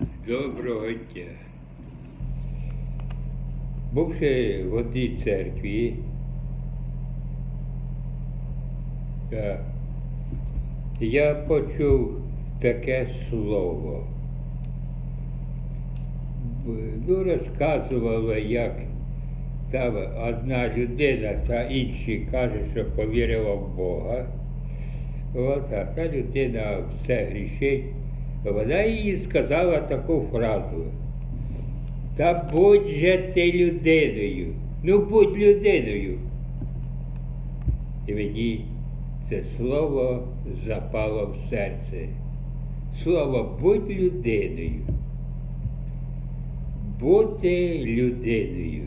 Доброго дня. Бувши в одній церкві, я почув таке слово. Ну, розказували, як там одна людина та інші каже, що повірила в Бога. От, а та людина все грішить. Вона їй сказала таку фразу. Та будь же ти людиною. Ну будь людиною. І мені це слово запало в серце. Слово будь людиною. Бути людиною.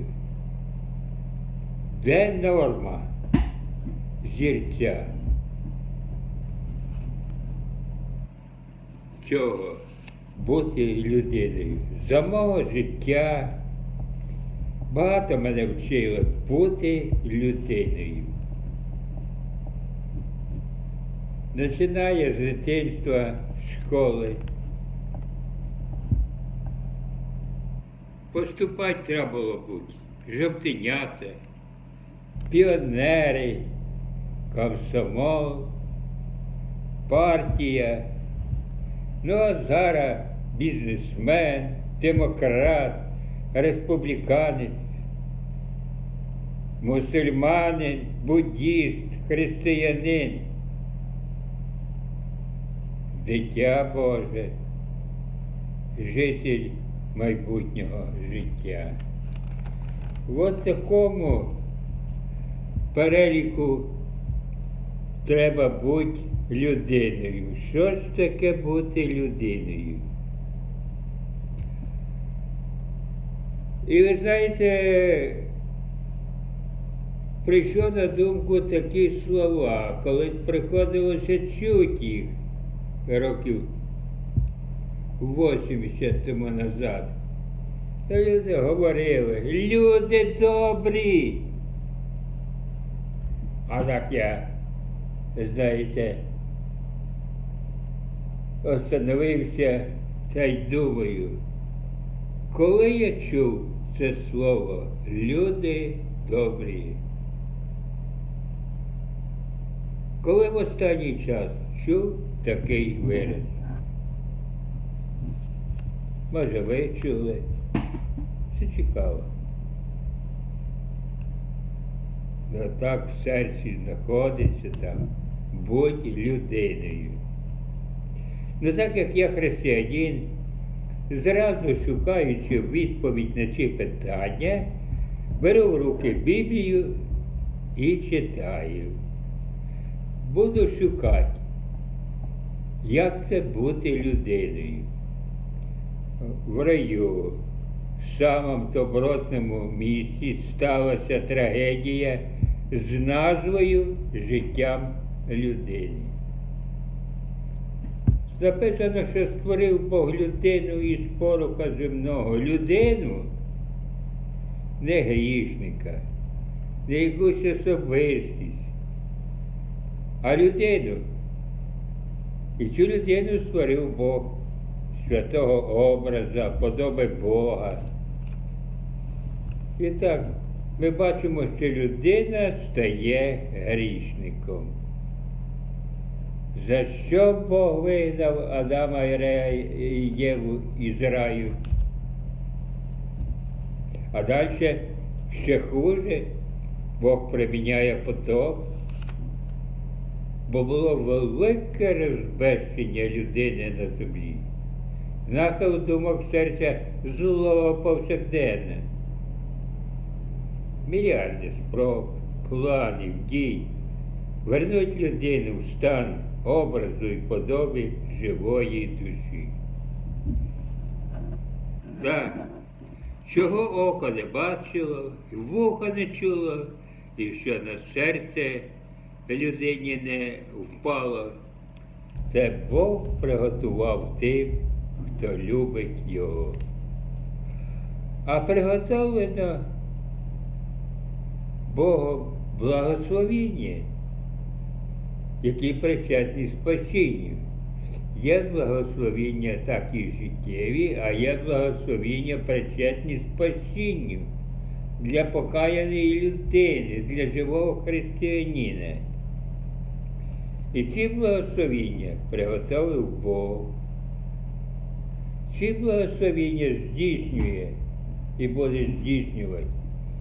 Де норма зірця? Чого? Бути людиною. За мого життя багато мене вчили бути людиною. Починає з дитинства, школи. Поступати треба було бути. Жовтенята, піонери, комсомол, партія. Ну а зараз бізнесмен, демократ, республіканець, мусульманин, буддіст, християнин, дитя Боже, житель майбутнього життя. В такому переліку треба бути людиною. Що ж таке бути людиною? І ви знаєте, прийшов на думку такі слова, коли приходилося чути їх років 80 тому назад. Та люди говорили, люди добрі. А так я, знаєте, остановився та й думаю, коли я чув це слово люди добрі. Коли в останній час чув такий вираз? Може, ви чули? Це цікаво. Ну так в серці знаходиться там, будь людиною. Ну так як я християнин, зразу шукаючи відповідь на ці питання, беру в руки Біблію і читаю. Буду шукати, як це бути людиною. В раю, в самому добротному місці сталася трагедія з назвою Життям людини. Записано, що створив Бог людину із пороха земного. Людину, не грішника, не якусь особистість, а людину. І цю людину створив Бог святого образа, подоби Бога. І так, ми бачимо, що людина стає грішником. За що Бог вигнав Адама і Єву із раю? А далі ще хуже, Бог приміняє потоп, бо було велике розбещення людини на землі. Нахил думок серця злого повсякденне. Мільярди спроб, планів, дій вернуть людину в стан образу і подоби живої душі. Так, чого око не бачило, і вухо не чуло, і що на серце людині не впало, це Бог приготував тим, хто любить його. А приготовлено Богом благословіння, які причетні спасінню. Є благословіння так і життєві, а є благословіння причетні спасінню для покаяної людини, для живого християнина. І ці благословіння приготовив Бог. Ці благословіння здійснює і буде здійснювати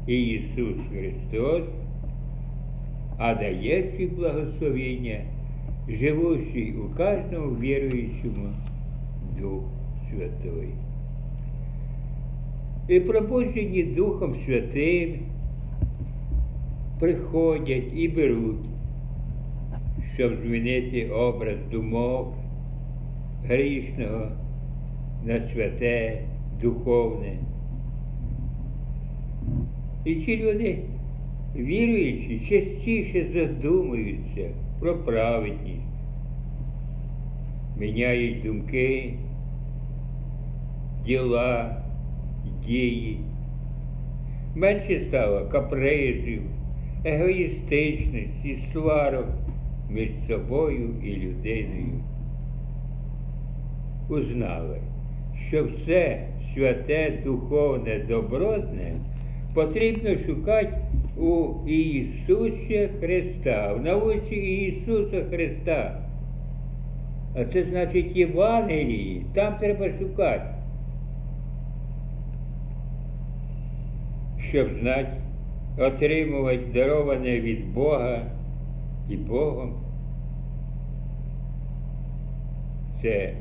і Ісус Христос, а дає ці благословіння живущий у кожному віруючому Дух Святой. І пробуджені Духом Святим приходять і беруть, щоб змінити образ думок грішного на святе, духовне. І ці люди, віруючи, частіше задумуються про праведність, міняють думки, діла, дії. Менше стало капризів, егоїстичності, сварок між собою і людиною. Узнали, що все святе, духовне, добротне потрібно шукати у Ісусі Христа, в науці Ісуса Христа. А це значить Євангелії, там треба шукати. Щоб знати, отримувати дароване від Бога і Богом. Це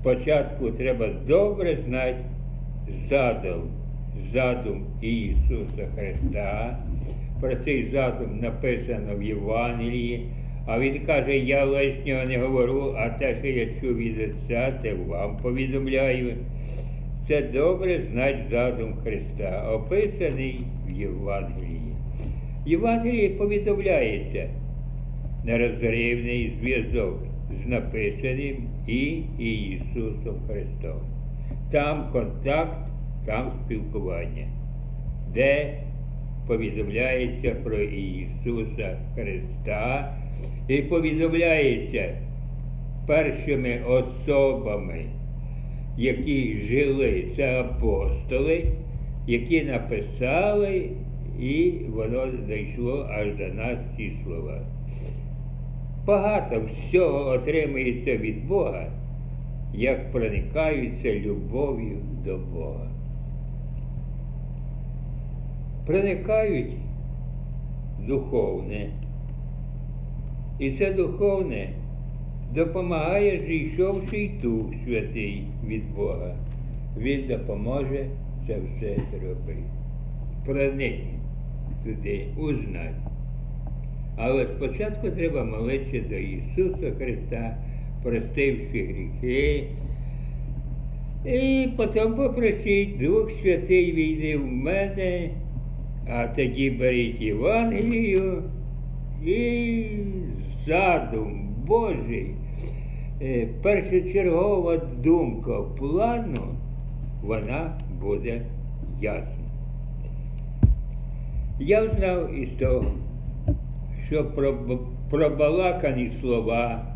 спочатку треба добре знати задум, задум Ісуса Христа. Про цей задум написано в Євангелії. А він каже, я лишнього не говорю, а те, що я чув від Отця, те вам повідомляю. Це добре знать задум Христа, описаний в Євангелії. В Євангелії повідомляється нерозривний зв'язок з написаним і Ісусом Христом. Там контакт, там спілкування, де повідомляється про Ісуса Христа і повідомляється першими особами, які жили, це апостоли, які написали, і воно дійшло аж до нас ці слова. Багато всього отримується від Бога, як проникаються любов'ю до Бога. Проникають духовне. І це духовне допомагає зійшовший Дух Святий від Бога. Він допоможе це все зробити. Проникне туди, узнати. Але спочатку треба молитися до Ісуса Христа, простивши гріхи. І потім попросіть, Дух Святий війде в мене, а тоді беріть Євангелію і задум Божий, е, першочергова думка плану, вона буде ясна. Я знав із того, що пробалакані слова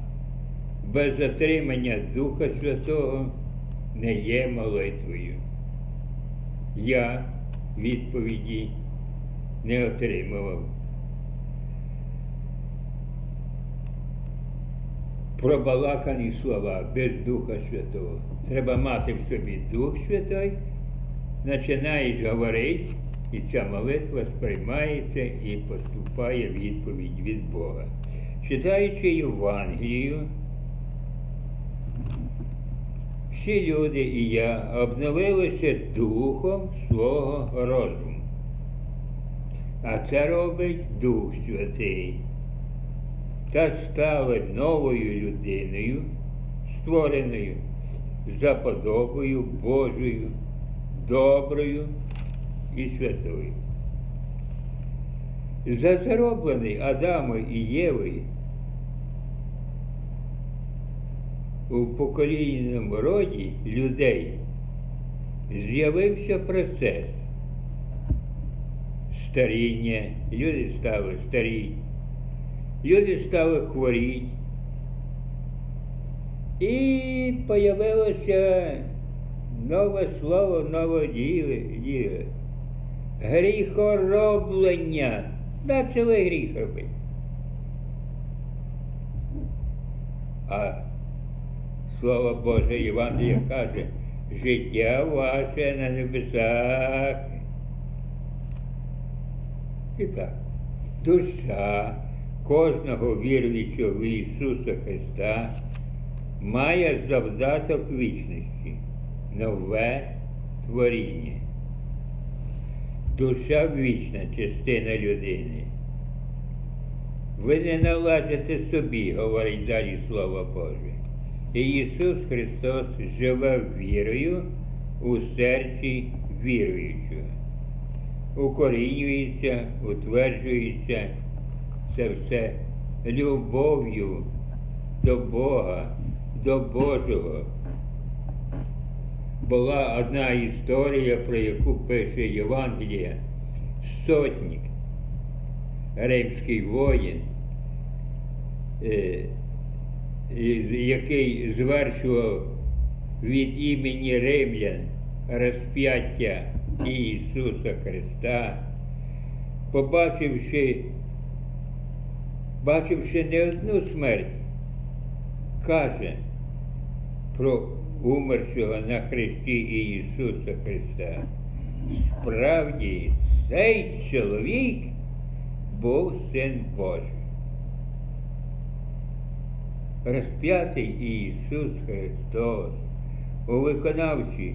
без отримання Духа Святого не є молитвою. Я відповіді не отримував. Пробалакані слова без Духа Святого. Треба мати в собі Дух Святой, починаєш говорити, і ця молитва сприймається і поступає відповідь від Бога. Читаючи Євангелію, всі люди і я обновилися духом свого розуму. А це робить Дух Святий. Та стали новою людиною, створеною за подобою Божою, доброю і святою. За зароблений Адамою і Євою у поколінному роді людей з'явився процес старіння, люди стали старі, люди стали хворіти, І появилося нове слово, нове діло. Гріхороблення. Почали гріх робити. А Слово Боже Євангелія каже, життя ваше на небесах. І душа кожного віруючого в Ісуса Христа має завдаток вічності, нове творіння. Душа вічна частина людини. Ви не належите собі, говорить далі Слово Боже. І Ісус Христос живе вірою у серці віруючого. Укорінюється, утверджується це все любов'ю до Бога, до Божого. Була одна історія, про яку пише Євангелія, сотник, римський воїн, е, який звершував від імені римлян розп'яття Ісуса Христа, побачивши, бачивши не одну смерть, каже про умершого на хресті Ісуса Христа. Справді, цей чоловік був син Божий. Розп'ятий Ісус Христос у виконавчі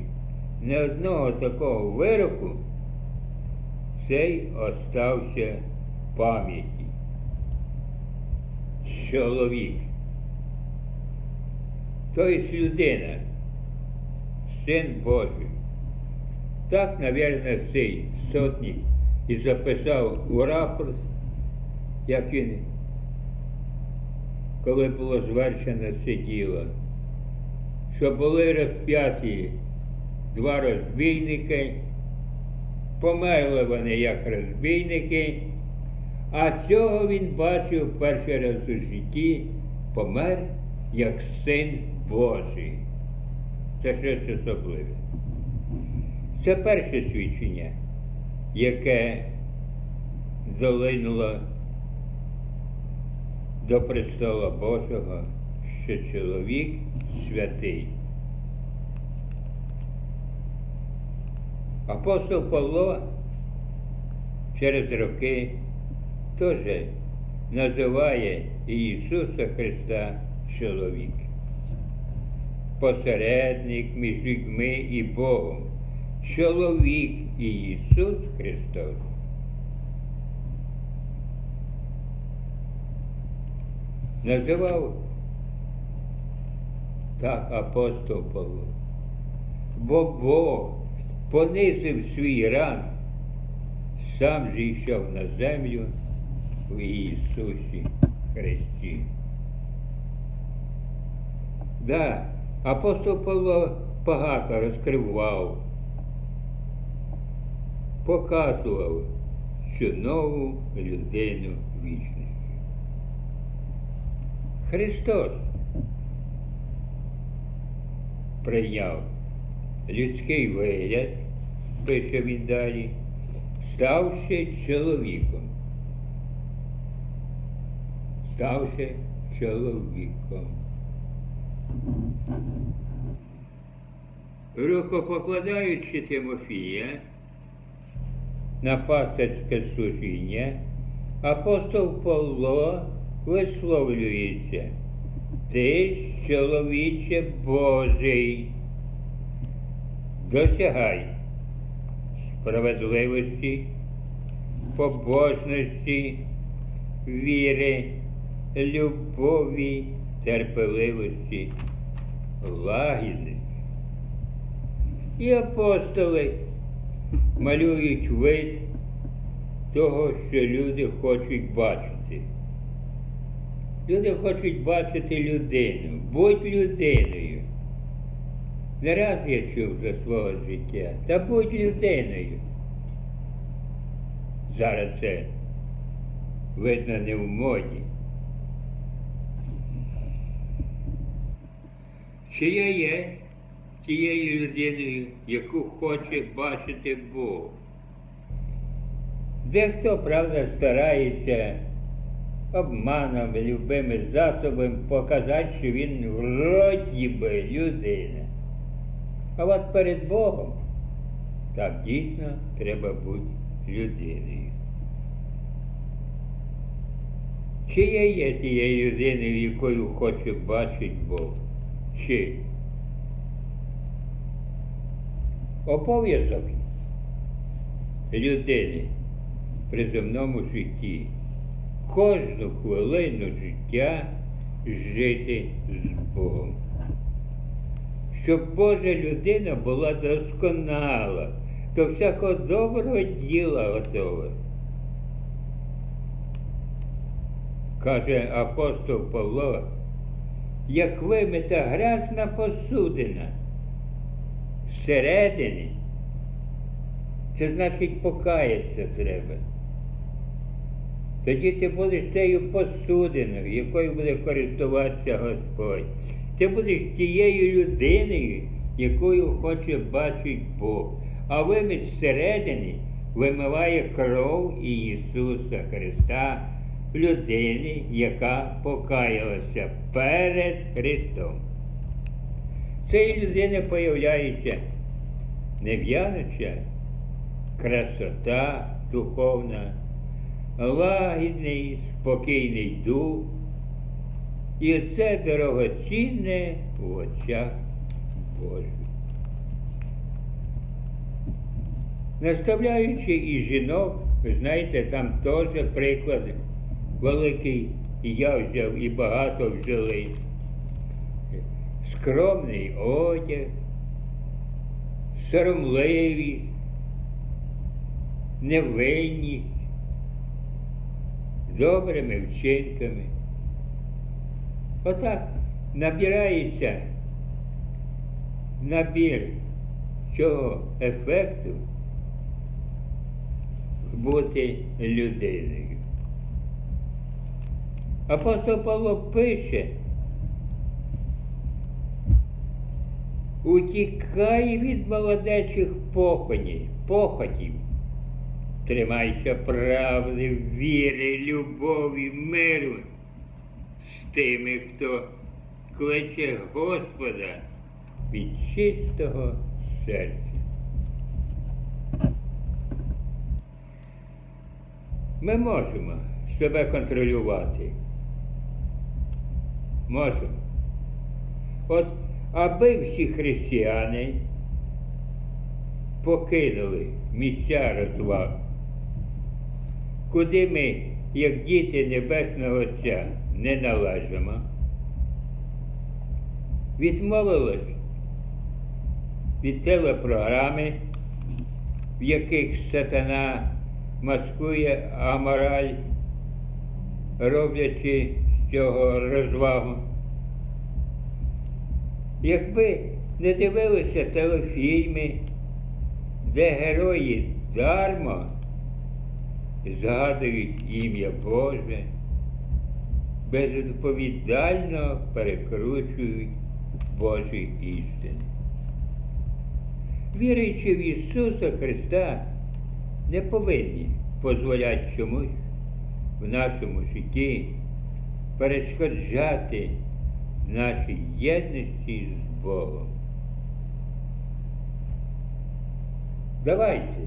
не одного такого вироку, цей остався в пам'яті. Чоловік. Тобто людина, син Божий. Так, мабуть, цей сотник і записав у рапорт, як він, коли було звершено це діло, що були розп'яті два розбійники, померли вони як розбійники, а цього він бачив перший раз у житті, помер як син Божий. Це щось особливе. Це перше свідчення, яке долинуло до престола Божого, що чоловік святий. Апостол Павло через роки теж називає Ісуса Христа чоловік. Посередник між людьми і Богом. Чоловік і Ісус Христос. Називав так апостол Павло. Бо Бог понизив свій ранг, сам зійшов на землю в Ісусі Христі. Да, апостол Павло багато розкривав, показував цю нову людину вічності. Христос прийняв людський вигляд, пише він далі, ставши чоловіком. Ставши чоловіком. Рукопокладаючи Тимофія на пастирське служіння, апостол Павло висловлюється. Ти чоловіче Божий, досягай справедливості, побожності, віри, любові, терпеливості, лагідності. І апостоли малюють вид того, що люди хочуть бачити. Люди хочуть бачити людину. Будь людиною. Не раз я чув за свого життя. Та будь людиною. Зараз це видно не в моді. Чи я є тією людиною, яку хоче бачити Бог? Дехто, правда, старається обманом, любими засобами показати, що він вроді би людина. А от перед Богом так дійсно треба бути людиною. Чи я є тією людиною, якою хоче бачити Бог? Чи обов'язок людини при земному житті кожну хвилину життя жити з Богом. Щоб Божа людина була досконала, до всякого доброго діла готова. Каже апостол Павло, як вимита грязна посудина зсередини, це значить покаятися треба. Тоді ти будеш тією посудиною, якою буде користуватися Господь. Ти будеш тією людиною, якою хоче бачити Бог. А вимість зсередини вимиває кров Ісуса Христа, людини, яка покаялася перед Христом. Цієї людини появляється нев'яноча, красота духовна, лагідний, спокійний дух. І це дорогоцінне в очах Божих. Наставляючи і жінок, ви знаєте, там теж приклади. Великий і я взяв, і багато взяли. Скромний одяг, соромливість, невинність, добрими вчинками. Отак набирається набір цього ефекту бути людиною. Апостол Павло пише, утікай від молодечих походів, похотів, тримайся правди, віри, любові, миру тими, хто кличе Господа від чистого серця. Ми можемо себе контролювати. Можемо. От аби всі християни покинули місця розваг, куди ми, як діти Небесного Отця, не належимо, відмовились від телепрограми, в яких сатана маскує амораль, роблячи з цього розвагу. Якби не дивилися телефільми, де герої дарма згадують ім'я Боже, безвідповідально перекручують Божі істини. Віруючи в Ісуса Христа, не повинні дозволяти чомусь в нашому житті перешкоджати нашій єдності з Богом. Давайте,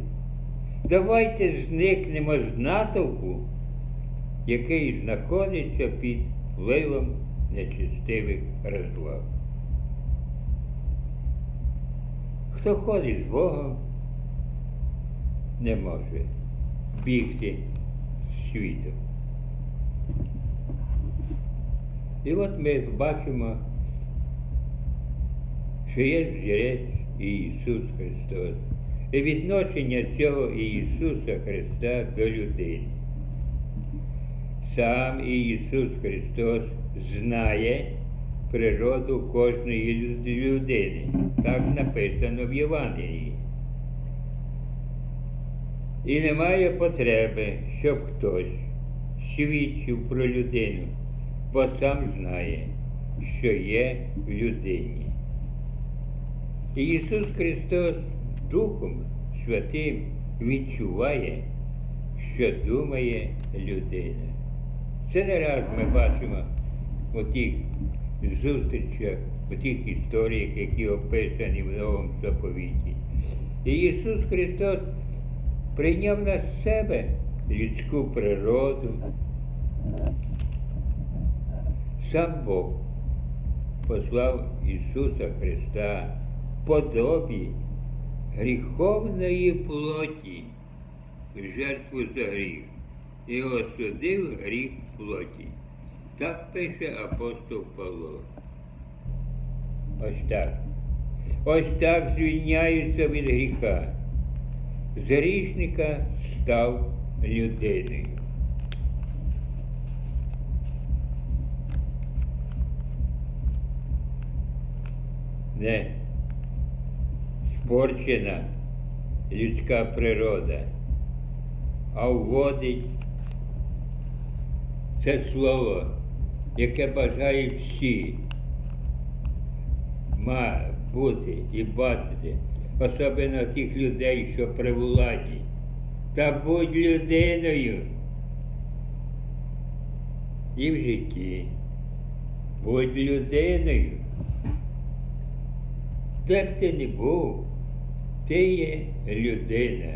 давайте зникнемо з натовпу, який знаходиться під впливом нечистивих розваг. Хто ходить з Богом, не може бігти з світу. І от ми бачимо, що є взірець Ісус Христос. І відношення цього Ісуса Христа до людини. Сам Ісус Христос знає природу кожної людини. Так написано в Євангелії. І немає потреби, щоб хтось свідчив про людину, бо сам знає, що є в людині. Ісус Христос Духом Святим відчуває, що думає людина. Це не раз ми бачимо у тих зустрічах, у тих історіях, які описані в Новому заповіті. І Ісус Христос прийняв на себе людську природу. Сам Бог послав Ісуса Христа подобі гріховної плоті жертву за гріх і осудив гріх плоті. Так пише апостол Павло. Ось так. Ось так звільняються від гріха. З грішника став людиною. Не спорчена людська природа, а вводить це слово, яке бажають всі ма бути і бачити, особливо тих людей, що при владі. Та будь людиною. І в житті. Будь людиною. Де б ти не був, ти є людина.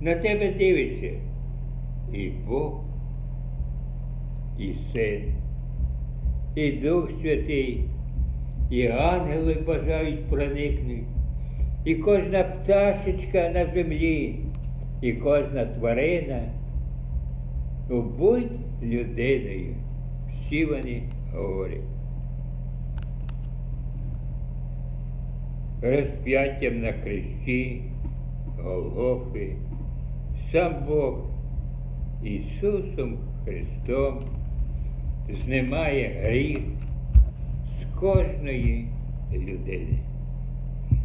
На тебе дивиться і Бог, і Син, і Дух Святий, і ангели бажають проникнути, і кожна пташечка на землі, і кожна тварина. Будь людиною. Всі вони говорять. Розп'яттям на хресті, Голгофи, сам Бог Ісусом Христом знімає гріх з кожної людини.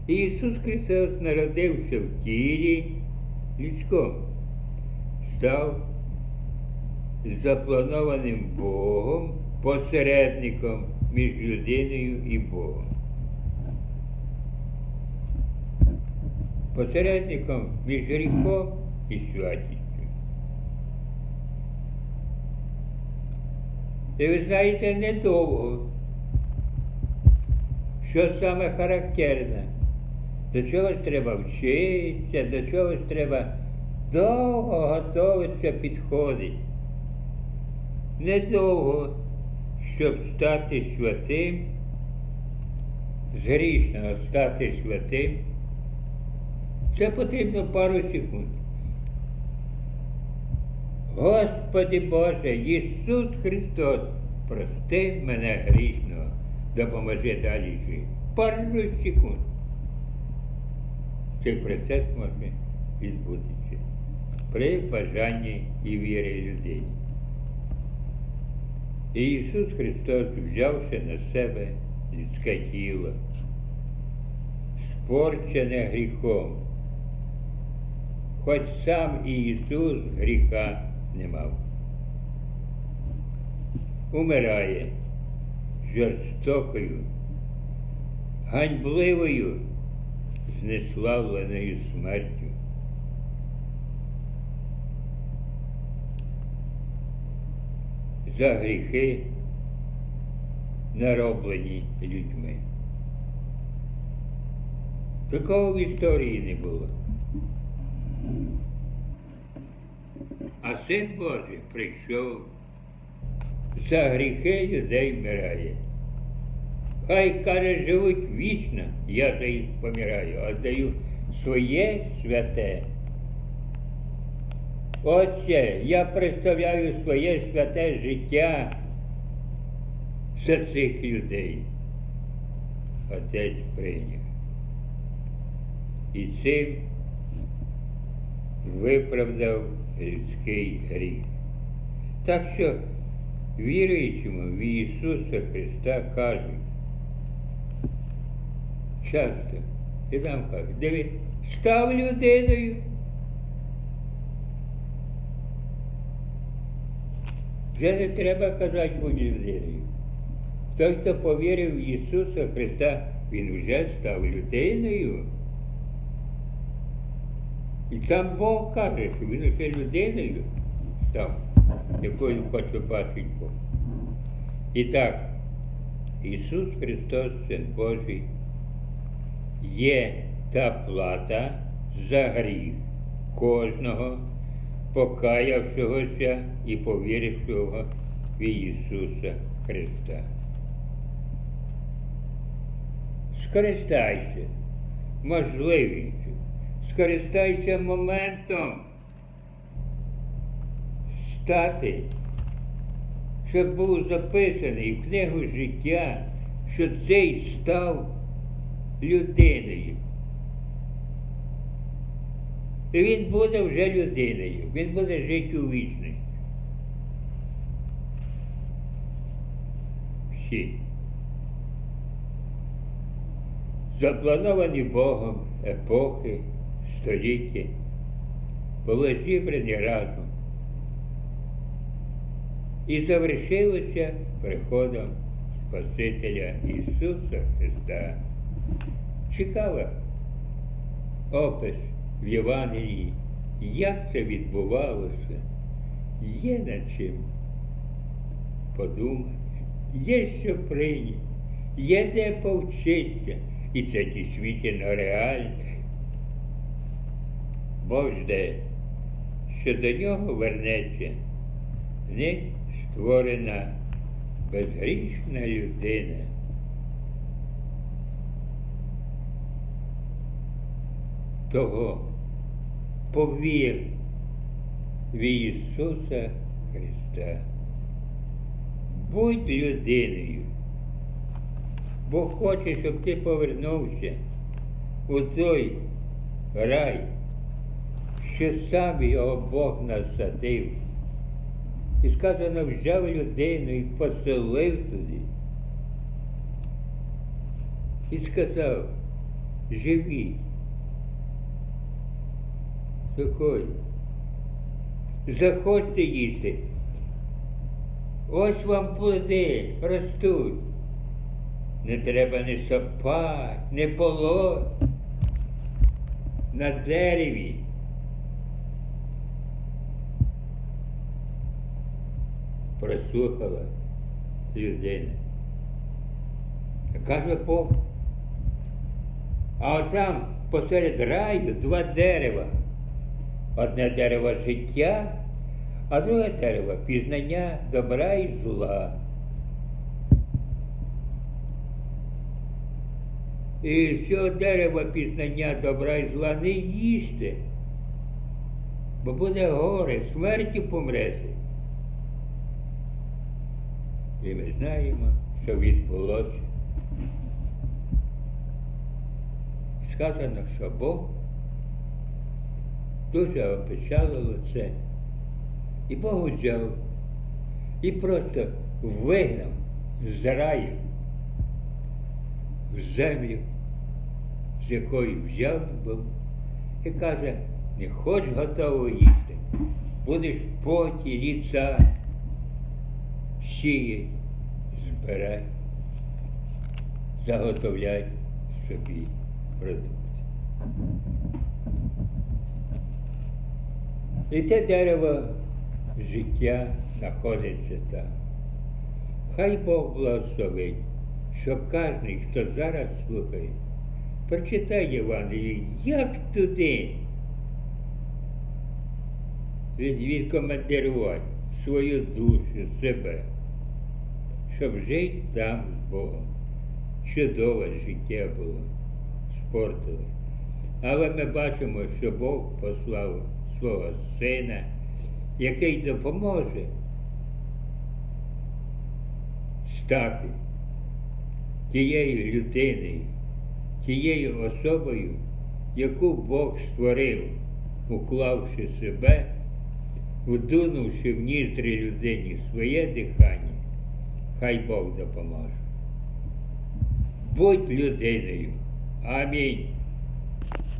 Ісус Христос народився в тілі людському, став запланованим Богом, посередником між людиною і Богом. Посередником між гріхом і святістю. І ви знаєте, недовго, що саме характерне. До чогось треба вчитися, до чогось треба довго готуватися підходити. Недовго, щоб стати святим, з грішного стати святим, це потрібно пару секунд. Господи Боже, Ісус Христос, прости мене грішного, допоможи далі жити. Пару секунд. Цей процес може відбутися при бажанні і вірі людини. І Ісус Христос, взявши на себе людське тіло, спорчене гріхом, хоч сам Ісус гріха не мав. Умирає жорстокою, ганьбливою, знеславленою смертю. За гріхи, нароблені людьми. Такого в історії не було. А син Божий прийшов, за гріхи людей вмирає. Хай каже, живуть вічно, я за їх помираю, а даю своє святе. Отче, я представляю своє святе життя за цих людей. Отець прийняв. І цим виправдав людський гріх. Так що віруючому в Ісуса Христа кажуть, часто, і нам кажуть, диви, став людиною. Вже не треба казати будь людиною. Той, хто повірив в Ісуса Христа, він вже став людиною. І сам Бог каже, що він вже людиною став, якою хоче бачити Бог. І так, Ісус Христос, Син Божий, є та плата за гріх кожного, покаявшогося і повірившого в Ісуса Христа. Скористайся можливістю, скористайся моментом стати, щоб був записаний в книгу життя, що цей став людиною. І він буде вже людиною, він буде жити у вічності. Всі. Заплановані Богом епохи, століття, були зібрані разом. І завершилося приходом Спасителя Ісуса Христа. Цікавий опис в Євангелії, як це відбувалося, є над чим подумати, є що прийняти, є де повчитися, і це дійсно реально. Бог жде, що до нього вернеться не створена безгрішна людина. Того повір в Ісуса Христа. Будь людиною, бо хоче, щоб ти повернувся у той рай, що сам його Бог насадив. І сказано, взяв людину і поселив туди. І сказав, живіть. Спокійно. Захочете їсти. Ось вам плоди ростуть. Не треба не сапати, не полоть. На дереві. Прослухала людина. Каже Бог. А отам посеред раю два дерева. Одне дерево життя, а друге дерево пізнання добра і зла. І цього дерева пізнання добра і зла не їсти, бо буде горе, смертю помрете. І ми знаємо, що відбулося. Сказано, що Бог дуже опечалило це. І Бог взяв і просто вигнав з раю в землю, з якої взяв був, і каже, не хоч готово їсти, будеш поті ліца сіять, збирай, заготовляй собі продукти. І те дерево життя знаходиться там. Хай Бог благословить, щоб кожен, хто зараз слухає, прочитай Євангеліє, як туди від- відкомандирувати свою душу, себе, щоб жити там з Богом. Чудове життя було, спортили. Але ми бачимо, що Бог послав свого сина, який допоможе стати тією людиною, тією особою, яку Бог створив, уклавши себе, вдунувши в ніздрі людині своє дихання, хай Бог допоможе. Будь людиною. Амінь.